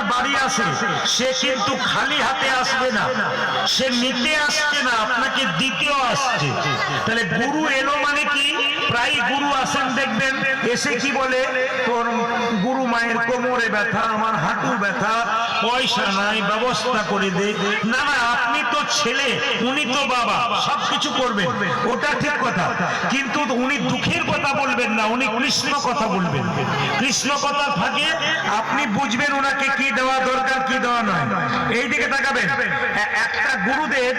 আপনার বাড়ি আছে, সে কিন্তু খালি হাতে আসবে না। সে নিতে আসছে না, আপনাকে দ্বিতীয় আসছে। তাহলে গুরু এলো মানে কি? প্রায় গুরু আসেন দেখবেন। এসে কি বলে? তোর গুরু মায়ের কোমরে ব্যথা, আমার হাঁটু ব্যথা, পয়সা নাই, ব্যবস্থা করে দে। না না, আপনি তো ছেলে, উনি তো বাবা, সবকিছু করবেন। ওটা ঠিক কথা। কিন্তু উনি দুঃখের কথা বলবেন না, উনি কৃষ্ণ কথা বলবেন। কৃষ্ণ কথা থাকে, আপনি বুঝবেন ওনাকে কি দেওয়া দরকার, কি দেওয়া নয়। এই দিকে তাকাবেন। একটা গুরুদেব,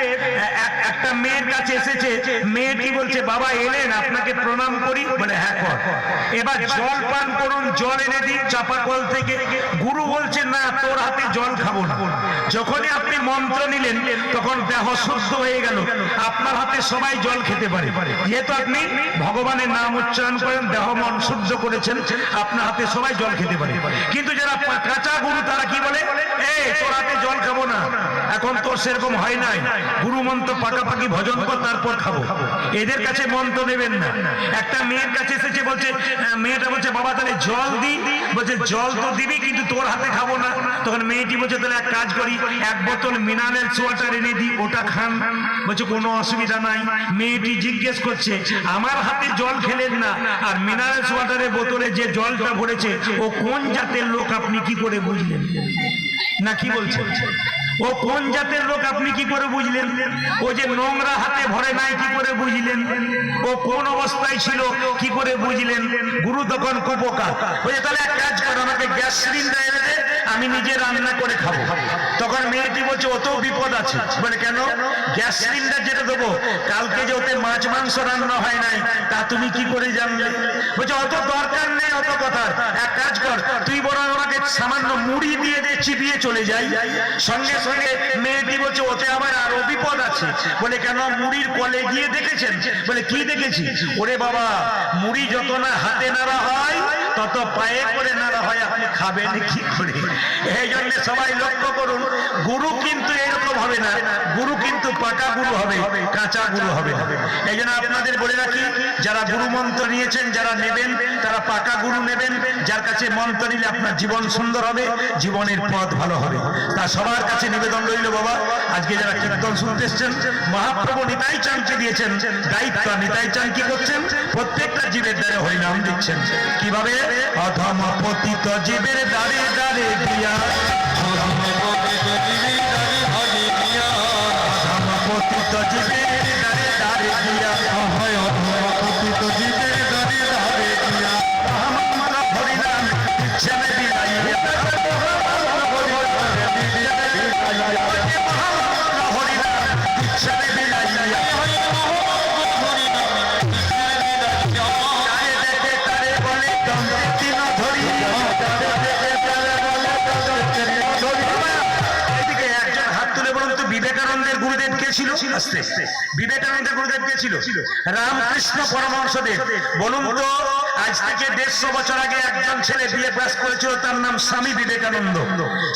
একটা মেয়ের কাছে এসেছে। মেয়েটি বলছে, বাবা, এলেন, আপনাকে প্রণাম করি। বলে হ্যাঁ কর। এবার জল পান করুন জল এনে দিন চাপা কল থেকে। গুরু বলছে না তোর হাতে জল খাব না। যখনই আপনি মন্ত্র নিলেন তখন দেহ শুদ্ধ হয়ে গেল। আপনার হাতে সবাই জল খেতে পারে। যেহেতু আপনি ভগবানের নাম উচ্চারণ করেন দেহ মন শুদ্ধ করেছেন আপনার হাতে সবাই জল খেতে পারে। কিন্তু যারা কাঁচা গুরু তারা কি বলে? এই তোর হাতে জল খাব না। এখন তোর সেরকম হয় নাই। গুরু মন্ত্র পাকাপাকি ভজন কর তারপর খাব। এদের কাছে মন্ত্র নেবেন না। একটা মেয়ের কাছে এসেছে বলছে মেয়েটা বলছে বাবা তাহলে জল দি। বলছে জল তো দিবি কিন্তু তোর হাতে খাব না। তখন মেয়েটি বলছে তাহলে এক কাজ করি এক বোতল মিনারেল ওয়াটার এনে দিই ওটা খান। বলছে কোনো অসুবিধা নাই। মেয়েটি জিজ্ঞেস করছে আমার হাতে জল খেলেন না? আর মিনারেল ওয়াটারের বোতলে যে জলটা ভরেছে ও কোন জাতের লোক আপনি কি করে বুঝলেন? না কি বলছেন? ও কোন জাতের লোক আপনি কি করে বুঝলেন? ও যে নোংরা হাতে ভরে নাই কি করে বুঝলেন? ও কোন অবস্থায় ছিল কি করে বুঝলেন? গুরু তখন কুপকার। ওই তাহলে এক কাজ করো, আমাকে গ্যাস সিলিন্ডার এনে আমি নিজে রান্না করে খাব। তখন মেয়েটি বলছে, ওতেও বিপদ আছে। বলে, কেন? গ্যাস সিলিন্ডার যেটা দেবো, কালকে যে ওতে মাছ, মাংস রান্না হয় নাই, তা তুমি কি করে জানলে? বলছে, অত দরকার নেই, অত কথা এক কাজ কর, তুই বরং আমাকে সামান্য মুড়ি দিয়ে দে, চিবিয়ে চলে যাই। সঙ্গে সঙ্গে মেয়েটি বলছে, ওতে আবার আরও বিপদ আছে। বলে, কেন? মুড়ির কলে গিয়ে দেখেছেন? বলে, কি দেখেছি? ওরে বাবা, মুড়ি যত না হাতে নাড়া হয় তত পায়ে করে নাড়া হয় আপনি খাবেন কি করে? এই জন্য সবাই লক্ষ্য করুন, গুরু কিন্তু এরকম হবে না। গুরু কিন্তু পাকা গুরু হবে, কাঁচা গুরু হবে এই জন্য আপনাদের বলে রাখি, যারা গুরু মন্ত্র নিয়েছেন, যারা নেবেন, তারা পাকা গুরু নেবেন। যার কাছে মন্ত্র নিলে আপনার জীবন সুন্দর হবে, জীবনের পথ ভালো হবে। তা সবার কাছে নিবেদন রইল বাবা, আজকে যারা কীর্তন শুনতে এসছেন, মহাপ্রভু নিতাই চানকে দিয়েছেন, দায়িত্ব নিতাই চান কি করছেন? প্রত্যেকটা জীবের দ্বারে হরিনাম দিচ্ছেন। কীভাবে? অধম পতিত জীবের দ্বারে দ্বারে দিয়া। অধম পতিত জীবের দ্বারে দ্বারে দিয়া। অধম বিবেকানন্দের গুরুদেব কে ছিল বিবেকানন্দের গুরুদেব কে ছিল? রামকৃষ্ণ পরমহংসদেব। বলুন তো আজ থেকে দেড়শো বছর আগে একজন ছেলে বিয়ে পাস করেছিল তার নাম স্বামী বিবেকানন্দ।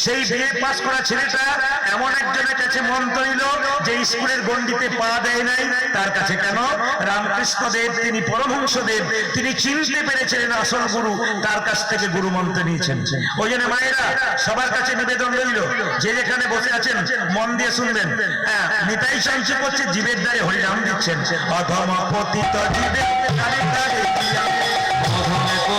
সেই বিয়ে পাস করা ছেলেটা এমন একজনের কাছে যে স্কুলের গণ্ডিতে পা দেয় নাই তার কাছে কেন? রামকৃষ্ণ দেব তিনি পরমহংস দেব তিনি চিনতে পেরেছিলেন আসল গুরু তার কাছ থেকে গুরু মন্ত্র নিয়েছেন। ওই জন্য মায়েরা সবার কাছে নিবেদন রইল যে যেখানে বসে আছেন মন দিয়ে শুনবেন। হ্যাঁ চাঞ্চ করছে জীবের দ্বারে হরিনাম দিচ্ছেন। অধম পতিত জীবের দ্বারে দ্বারে দিয়া। মহামন্ত্র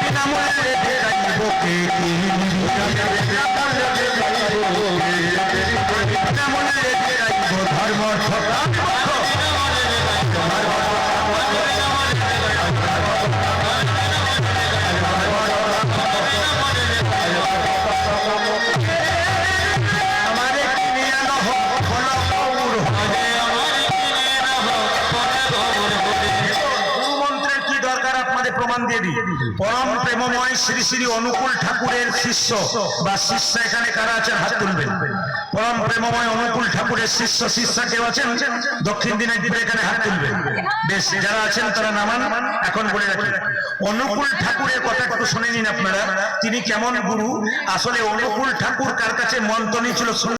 বিনামূল্যে রাখব কে কি প্রমাণ দিয়ে দিই পরম প্রেমময় শ্রী শ্রী অনুকূল ঠাকুরের শিষ্য বা শিষ্য এখানে কারা আছেন? হাত তুলবেন। পরম প্রেমময় অনুকূল ঠাকুরের শিষ্য, শিষ্যা কেউ আছেন? দক্ষিণ দিনাজপুরে এখানে হাত তুলবেন। বেশ, যারা আছেন তারা নামান, এখন বলে রাখি। অনুকূল ঠাকুরের কথা একটু শুনে নিন আপনারা। তিনি কেমন গুরু? আসলে অনুকূল ঠাকুর কার কাছে মন্ত্র নিয়েছিল।